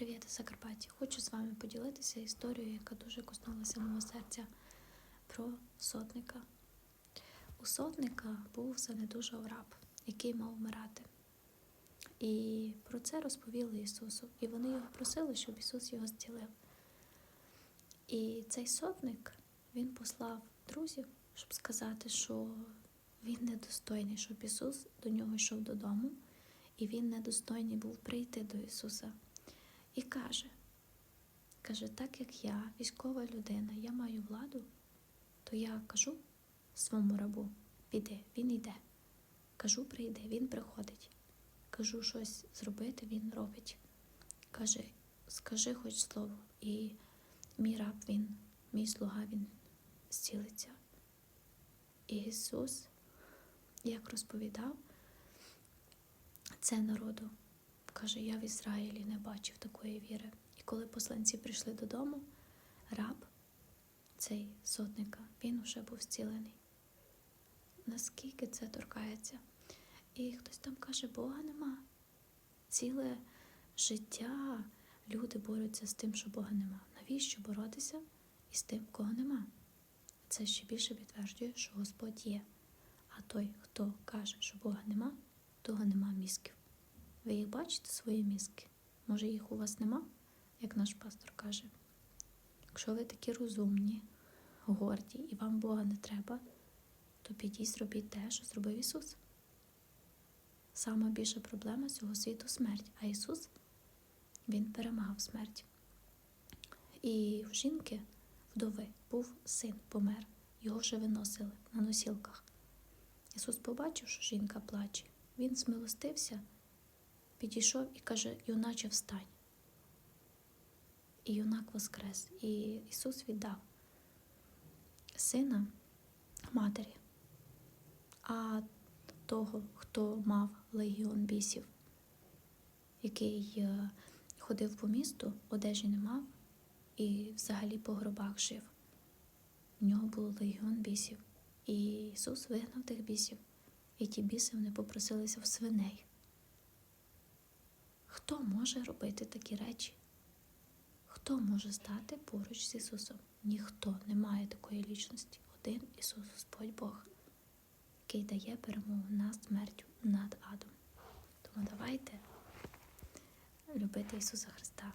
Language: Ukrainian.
Привіт, Закарпаття! Хочу з вами поділитися історією, яка дуже коснулася мого серця про сотника. У сотника був занедужав раб, який мав вмирати. І про це розповіли Ісусу. І вони його просили, щоб Ісус його зцілив. І цей сотник він послав друзів, щоб сказати, що він недостойний, щоб Ісус до нього йшов додому, і він недостойний був прийти до Ісуса. І каже, каже, так як я, військова людина, я маю владу, то я кажу своєму рабу, піди, він йде. Кажу, прийди, він приходить. Кажу щось зробити, він робить. Каже, скажи хоч слово, і мій раб він, мій слуга, він зцілиться. І Ісус, як розповідав, це народу. Каже, я в Ізраїлі не бачив такої віри. І коли посланці прийшли додому, раб, цей сотника, він вже був зцілений. Наскільки це торкається? І хтось там каже, Бога нема. Ціле життя люди борються з тим, що Бога нема. Навіщо боротися із тим, кого нема? Це ще більше підтверджує, що Господь є. А той, хто каже, що Бога нема, того нема мізків. Ви їх бачите, свої мізки? Може, їх у вас нема, як наш пастор каже. Якщо ви такі розумні, горді і вам Бога не треба, то підіть зробіть те, що зробив Ісус. Сама більша проблема цього світу смерть, а Ісус Він перемагав смерть. І в жінки, вдови, був син, помер, його вже виносили на носілках. Ісус побачив, що жінка плаче. Він змилостився, підійшов і каже: Юначе встань. І юнак воскрес. І Ісус віддав сина матері, а того, хто мав легіон бісів, який е, ходив по місту, одежі не мав і взагалі по гробах жив. В нього було легіон бісів. І Ісус вигнав тих бісів, і ті біси вони попросилися в свиней. Хто може робити такі речі? Хто може стати поруч з Ісусом? Ніхто не має такої лічності. Один Ісус Господь Бог, який дає перемогу над смертю над адом. Тому давайте любити Ісуса Христа.